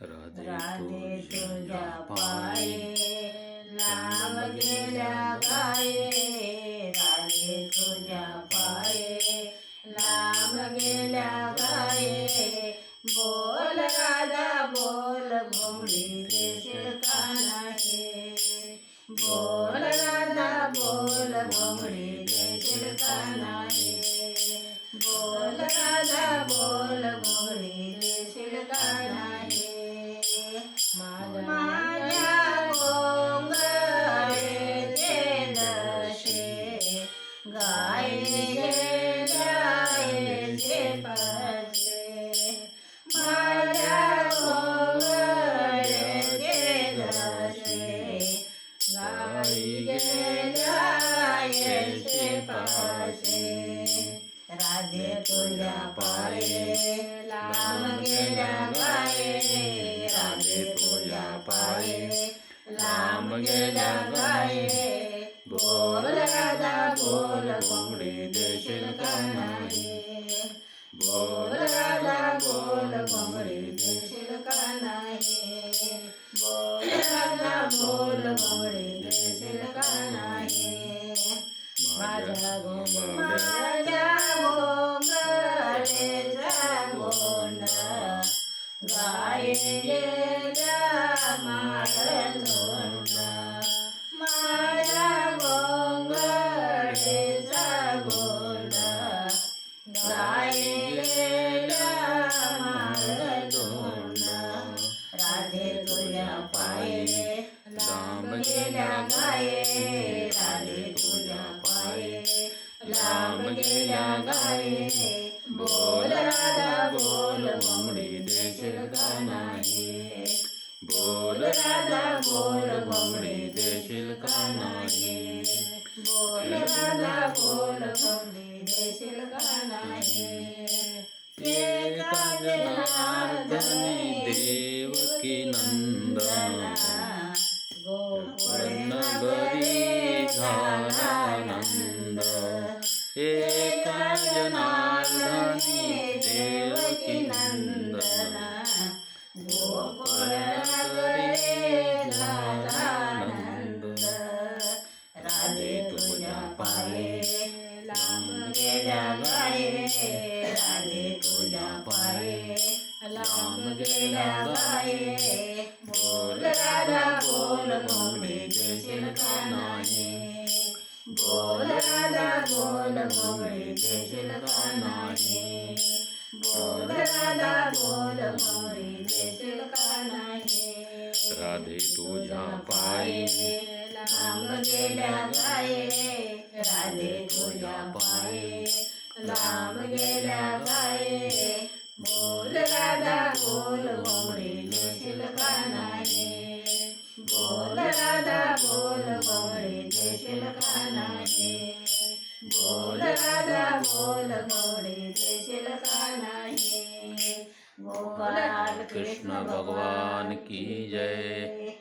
राधे तुझ्या पाये लांब गेल्या गाये राधे तुझ्या पाये लांब गेल्या गाये राधे तुझ्या पाये लांब गेल्या गाये बोल घोंगडी देशील का नाही बोल राधा बोल घोंगडी देशील का नाही माझ्या गोंग माझ्या गोंगडेचा गोंड गाय राधे तुझ्या पाये लांब गेल्या गाये राधे तुझ्या पाये लांब गेल्या गाये बोल राधा बोल घोंगडी देशील का नाही बोल राधा बोल घोंगडी देशील का नाही बोल राधा बोल घोंगडी देशील का जनार्दनी देवकी नंदन नगरी झाला नंद एका जनार्दनी देवकी नंदन गोकुळनगरी झाला नंद राधे तुझ्या पाये लांब गेल्या गाये राधे तुझ्या लांब गेल्या गाये बोल राधा बोल घोंगडी देशील का नाही बोल राधा बोल घोंगडी देशील का नाही बोल राधा बोल घोंगडी देशील का नाही राधे तुझ्या पायी लांब गेल्या गाये राधे तुझ्या पाये लांब गेल्या बोल घोंगडी देशील का नाही बोल राधा बोल घोंगडी देशील का नाही बोल राधा बोल घोंगडी देशील का नाही गोपाल कृष्ण भगवान की जय.